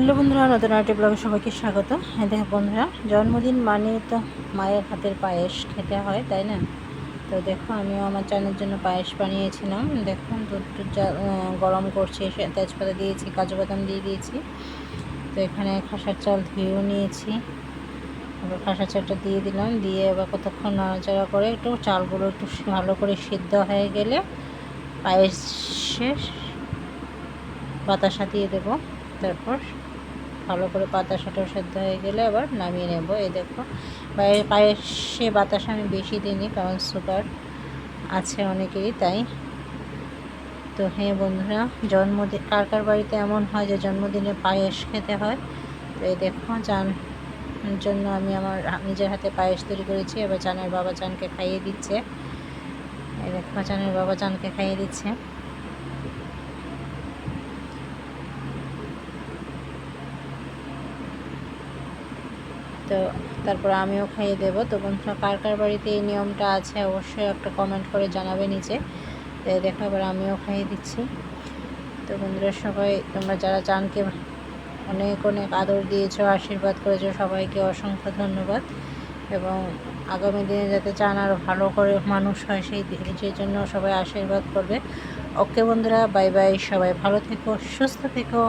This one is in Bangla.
হ্যালো বন্ধুরা, নতুন আরেকটি ব্লগে সবাইকে স্বাগত। হ্যাঁ দেখো বন্ধুরা, জন্মদিন মানে তো মায়ের হাতের পায়েস খেতে হয়, তাই না? তো দেখো, আমিও আমার চানের জন্য পায়েস বানিয়েছিলাম। দেখুন দুধ গরম করছি তেজপাতা দিয়েছি, কাজু বাদাম দিয়ে দিয়েছি। তো এখানে খাসার চাল ধুয়েও নিয়েছি। এবার খাসার চালটা দিয়ে দিলাম, দিয়ে এবার কতক্ষণ নাড়াচাড়া করে একটু চালগুলো একটু ভালো করে সিদ্ধ হয়ে গেলে পায়েসের বাতাসা দিয়ে দেবো, তারপর ভালো করে বাতাসাটা সেদ্ধ হয়ে গেলে আবার নামিয়ে নেব। এই দেখো, পায়ে পায়েসে বাতাসা আমি বেশি দিইনি, কারণ সুগার আছে অনেকেরই, তাই। তো হ্যাঁ বন্ধুরা জন্মদিন কার কার বাড়িতে এমন হয় যে জন্মদিনে পায়েস খেতে হয়? তো এই দেখো চান জন্য আমি আমার নিজের হাতে পায়েস তৈরি করেছি, এবার চানের বাবা চানকে খাইয়ে দিচ্ছে। এই দেখো চানের বাবা চানকে খাইয়ে দিচ্ছে। তো তারপর আমিও খাইয়ে দেবো। তো বন্ধুরা, কার কার বাড়িতে এই নিয়মটা আছে অবশ্যই একটা কমেন্ট করে জানাবে নিচে। দেখো, এবার আমিও খাইয়ে দিচ্ছি। তো বন্ধুরা, সবাই তোমরা যারা চানকে অনেক অনেক আদর দিয়েছ, আশীর্বাদ করেছ, সবাইকে অসংখ্য ধন্যবাদ। এবং আগামী দিনে যাতে চান আরও ভালো করে মানুষ হয়, সেই সেই জন্য সবাই আশীর্বাদ করবে। ওকে বন্ধুরা, বাই বাই, সবাই ভালো থেকো, সুস্থ থেকো।